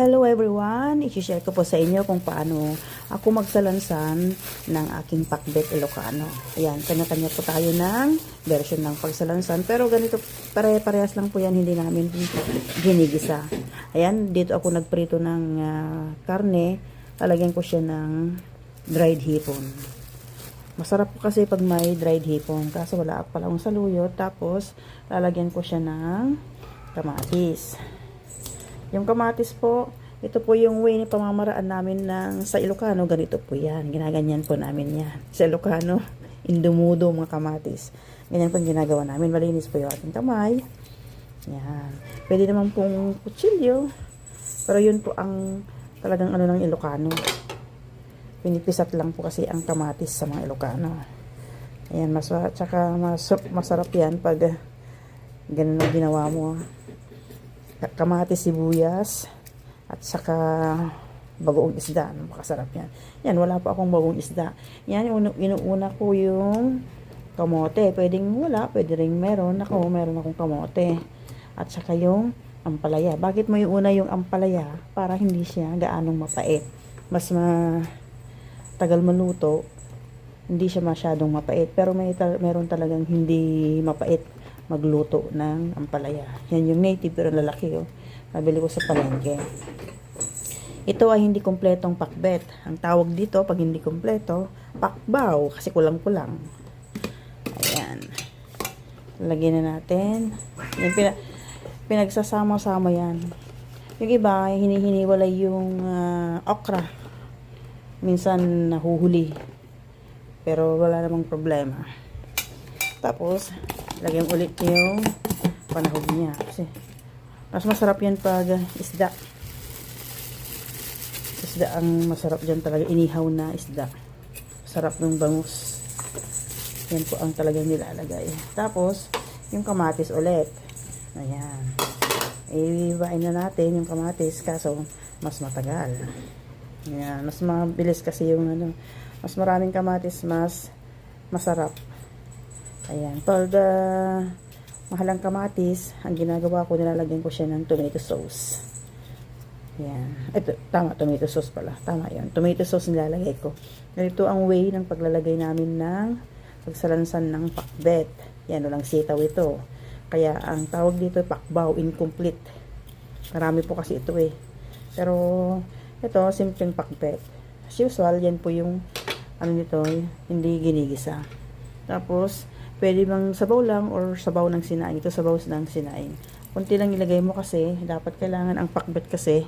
Hello everyone! I-share ko po sa inyo kung paano ako magsalansan ng aking pakbet Ilocano. Ayan, kanya-kanya po tayo ng version ng pagsalansan. Pero ganito, pare-parehas lang po yan, hindi namin ginigisa. Ayan, dito ako nagprito ng ah, karne. Lalagyan ko siya ng dried hipon. Masarap po kasi pag may dried hipon. Kaso wala pala akong saluyot. Tapos, lalagyan ko siya ng kamatis. Yung kamatis po, ito po yung way ni pamamaraan namin ng sa Ilocano. Ganito po yan. Ginaganyan po namin yan. Sa Ilocano, indumudo mga kamatis. Ganyan po yung ginagawa namin. Malinis po yung ating kamay. Yan. Pwede naman pong kutsilyo. Pero yun po ang talagang ano ng Ilocano. Pinipisat lang po kasi ang kamatis sa mga Ilocano. Ayan, mas, tsaka mas, masarap yan pag ganun ang ginawa mo kamatis, sibuyas, at saka bagoong isda. Napakasarap yan. Yan, wala pa akong bagoong isda. Yan, inu inuuna ko yung kamote. Pwedeng wala, pwede rin meron. Ako, meron akong kamote. At saka yung ampalaya. Bakit mo iuna yung ampalaya? Para hindi siya gaanong mapait. Mas ma tagal maluto, hindi siya masyadong mapait. Pero may ta- meron talagang hindi mapait magluto ng ampalaya. Yan yung native pero lalaki oh. Nabili ko sa palengke. Ito ay hindi kompletong pakbet. Ang tawag dito pag hindi kompleto, pakbaw kasi kulang-kulang. Ayan. Lagyan na natin. Yan, pina, pinagsasama-sama yan. Yung iba, hinihiniwalay yung ah, okra. Minsan nahuhuli. Pero wala namang problema. Tapos, lagyan ulit yung panahog niya. Kasi, mas masarap yan pag isda. Isda ang masarap dyan talaga. Inihaw na isda. Sarap ng bangus. Yan po ang talagang nilalagay. Tapos, yung kamatis ulit. Ayan. Iibain na natin yung kamatis kaso mas matagal. Ayan. Mas mabilis kasi yung ano. Mas maraming kamatis, mas masarap. Ayan. Pag uh, mahalang kamatis, ang ginagawa ko, nilalagyan ko siya ng tomato sauce. Ayan. Ito, tama, tomato sauce pala. Tama yun. Tomato sauce nilalagay ko. Ganito ang way ng paglalagay namin ng pagsalansan ng pakbet. Yan, walang sitaw ito. Kaya, ang tawag dito, pakbaw, incomplete. Marami po kasi ito eh. Pero, ito, simpleng pakbet. As usual, yan po yung, ano nito, hindi ginigisa. Tapos, pwede bang sabaw lang or sabaw ng sinaing. Ito sabaw ng sinaing. Kunti lang ilagay mo kasi, dapat kailangan ang pakbet kasi,